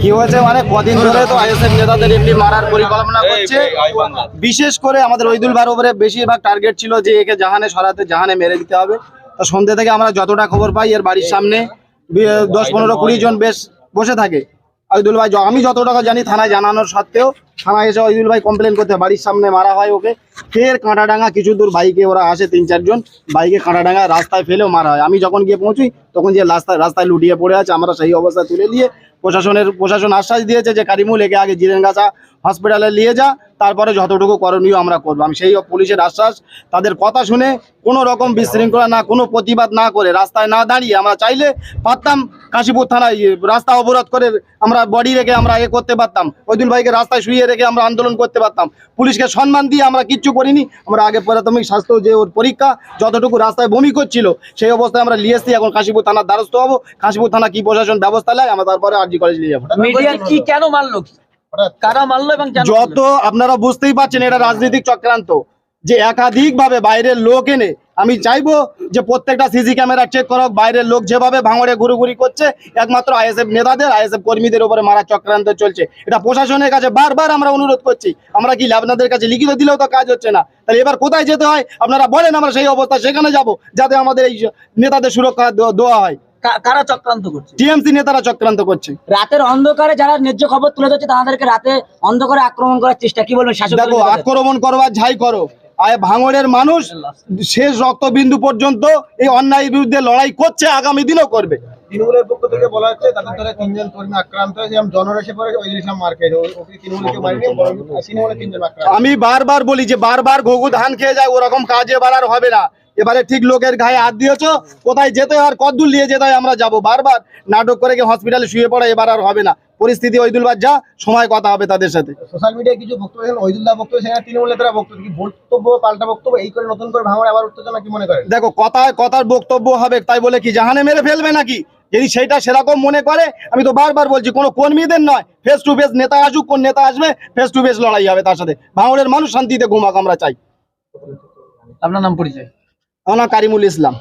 কি হয়েছে? মানে কদিন ধরে তো আইএসএফ নেতাদের এমনি মারার পরিকল্পনা করছে। বিশেষ করে আমাদের ওইদুল ভার উপরে বেশিরভাগ টার্গেট ছিল যে একে জাহানে সরাতে জাহানে মেরে দিতে হবে। তো সন্ধ্যে থেকে আমরা যতটা খবর পাই এর বাড়ির সামনে দশ পনেরো কুড়ি জন বেশ বসে থাকে। আইদুল ভাই আমি যত টাকা জানি থানায় জানানোর সত্ত্বেও থানায় এসে ওইদুল ভাই কমপ্লেন করতে বাড়ির সামনে মারা হয় ওকে। ফের কাঁটাডাঙ্গা, কিছু দূর বাইকে ওরা আসে, তিন চারজন, বাইকে কাঁটাডাঙ্গা রাস্তায় ফেলেও মারা হয়। আমি যখন গিয়ে পৌঁছি তখন যে রাস্তায় রাস্তায় লুটিয়ে পড়ে আছে, আমরা সেই অবস্থায় তুলে দিয়ে প্রশাসনের, প্রশাসন আশ্বাস দিয়েছে যে, কারিমুল, একে আগে জিরেনগাছা হসপিটালে নিয়ে যা, তারপরে যতটুকু করণীয় আমরা করব। আমি সেই পুলিশের আশ্বাস, তাদের কথা শুনে কোনো রকম বিশৃঙ্খলা না, কোনো প্রতিবাদ না করে রাস্তায় না দাঁড়িয়ে আমরা চাইলে পারতাম কাশীপুর থানায়, রাস্তা অবরোধ করে আমরা বডি রেখে আমরা এ করতে পারতাম। ওইদুল ভাইকে রাস্তায় শুয়ে রেখে আমরা আন্দোলন করতে পারতাম। পুলিশকে সম্মান দিয়ে আমরা কিচ্ছু করিনি। আমরা আগে প্রাথমিক স্বাস্থ্য যে ওর পরীক্ষা যতটুকু রাস্তায় বমি করছিল সেই অবস্থায় আমরা নিয়ে এসছি। এখন কাশীপুর থানার দ্বারস্থ হব। কাশীপুর থানা কি প্রশাসন ব্যবস্থা নেয় আমরা তারপরে আরজি কলেজ নিয়ে যাব। মিডিয়া কি কেন মারলো কি? কারা মারলো এবং যত আপনারা বুঝতেই পারছেন এটা রাজনৈতিক চক্রান্ত। যে একাধিক ভাবে বাইরের লোক এনে আমি চাইব যে প্রত্যেকটা সিসি ক্যামেরা চেক করক বাইরের লোক যেভাবে ভাঙড়ে ঘুরুঘুরি করছে একমাত্র আইএসএফ নেতাদের আইএসএফ কর্মীদের উপরে মারা চক্রান্ত চলছে। এটা প্রশাসনের কাছে বারবার আমরা অনুরোধ করছি। আমরা কি আপনাদের কাছে লিখিত দিলেও তো কাজ হচ্ছে না। তাহলে এবার কোথায় যেতে হয়? আপনারা বলেন আমরা সেই অবস্থা সেখানে যাব যাতে আমাদের এই নেতাদের সুরক্ষা দেওয়া- হয়। কারা চক্রান্ত করছে? টিএমসি নেতারা চক্রান্ত করছে। রাতের অন্ধকারে যারা ন্যায্য খবর তুলে ধরছে তাদেরকে রাতে অন্ধকারে আক্রমণ করার চেষ্টা কি বলবেন দেখো আক্রমণ করবার ঝাই করো। ভাঙড়ের মানুষ শেষ রক্তবিন্দু পর্যন্ত এই অন্যায়ের বিরুদ্ধে লড়াই করছে আগামী দিনও করবে। তৃণমূলের পক্ষ থেকে বলা হচ্ছে তাদের দ্বারা তিনজন কর্মী আক্রান্ত হয়েছে। যেমন জনর ওই মার্কেট ওকে তৃণমূলকে মারিনি বরং তৃণমূলে তিনজন আক্রান্ত। আমি বারবার বলি যে বারবার ঘুঘু ধান খেয়ে যায় ওরকম কাজে বাড়ার হবে না। এবারে ঠিক লোকের গায়ে হাত দিয়েছ কোথায় যেতে হয় আর কদ্দূর নিয়ে যেতে হয় আমরা যাব। বারবার নাটক করে গিয়ে হসপিটালে শুয়ে পড়া এবার আর হবে না। পরিস্থিতি ওইদুলবার যা সময় কথা হবে তাদের সাথে। সোশ্যাল মিডিয়ায় কিছু বক্তব্য বক্তব্য সেখানে তৃণমূল নেতারা বক্তব্য কি? বক্তব্য পাল্টা বক্তব্য এই করে নতুন করে ভাঙড়ে আবার উত্তেজনা কি মনে করেন? দেখো কথায় কথার বক্তব্য হবে তাই বলে কি জাহানে মেরে ফেলবে নাকি? যদি সেইটা সেরকম মনে করে আমি তো বারবার বলছি কোনো কর্মীদের নয় ফেস টু ফেস নেতা আসুক কোন নেতা আসবে ফেস টু ফেস লড়াই হবে তার সাথে। ভাঙড়ের মানুষ শান্তিতে ঘুমাক আমরা চাই। আপনার নাম পরিচয়? আমার নাম কারিমুল ইসলাম।